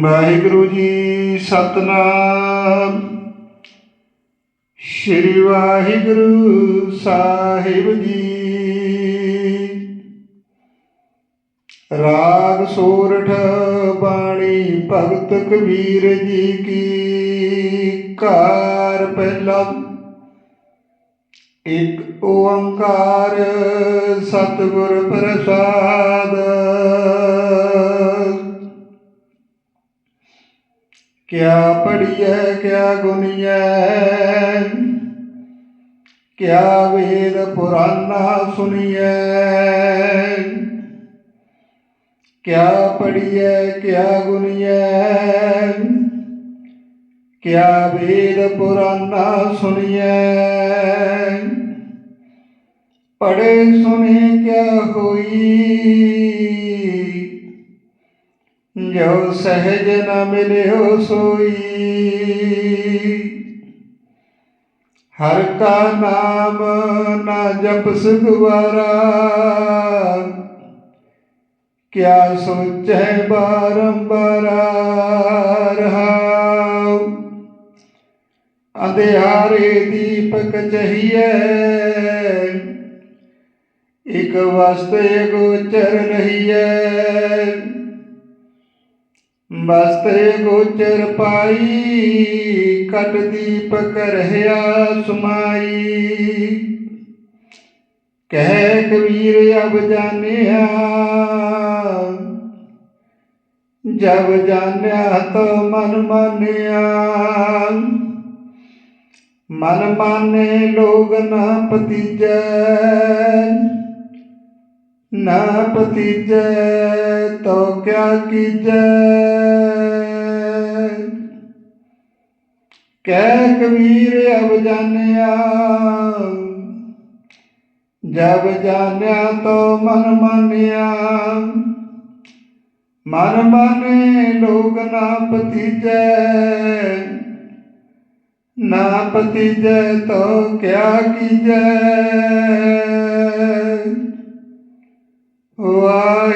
ਵਾਹਿਗੁਰੂ ਜੀ, ਸਤਨਾਮ। ਸ੍ਰੀ ਵਾਹਿਗੁਰੂ ਸਾਹਿਬ ਜੀ। ਰਾਗ ਸੋਰਠ ਬਾਣੀ ਭਗਤ ਕਬੀਰ ਜੀ ਕੀ ਕਾਰ ਪਹਿਲਾ। ਇੱਕ ਓੰਕਾਰ ਸਤਿਗੁਰ ਪ੍ਰਸਾਦ। ਕਿਆ ਪੜੀਐ ਕਿਆ ਗੁਨੀਐ? ਕਿਆ ਵੇਦ ਪੁਰਾਨਾ ਸੁਣੀਐ ਕਿਆ ਪੜੀਐ ਕਿਆ ਗੁਨੀਐ? ਕਿਆ ਵੇਦ ਪੁਰਾਨਾ ਸੁਣੀਐ ਪੜੇ ਸੁਨੇ ਕਿਆ ਹੋਈ? ਜੋ ਸਹਿਜ ਨ ਮਿਲਿਓ ਸੋਈ। ਹਰ ਕਾ ਨਾਮ ਨਾ ਜਪਸ ਦੁਆਰਾ ਕਿਆ ਸੋਚੈ ਬਾਰੰਬਾਰ ਰਹਾਉ। ਅੰਧਿਆਰੇ ਦੀਪਕ ਚਹੀਏ ਇਕ ਵਸਤੇ ਗੋਚਰ ਰਹੀਏ ਬਸਤੇ ਗੋਚਰ ਪਾਈ ਕਟ ਦੀਪਕ ਰਹਿਆ ਸਮਾਈ। ਕਹਿ ਕਬੀਰ ਅਬ ਜਾਣਿਆ, ਜਬ ਜਾਣਿਆ ਤੋ ਮਨ ਮਾਨਿਆ। ਮਨ ਮਾਨੇ ਲੋਗ ਨਾ ਪਤੀਜੈ ਨਾ ਪਤੀਜੈ ਤੋ ਕਿਆ ਕੀਜੈ। ਕਹਿ ਕਬੀਰ, ਅਬ ਜਾਣਿਆ, ਜਬ ਜਾਣਿਆ ਤੋ ਮਨ ਮਾਨਿਆ। ਮਨ ਮਾਨੇ ਲੋਗ ਨਾ ਪਤੀਜੈ ਨਾ ਪਤੀਜੈ ਤੋ ਕਿਆ ਕੀਜੈ।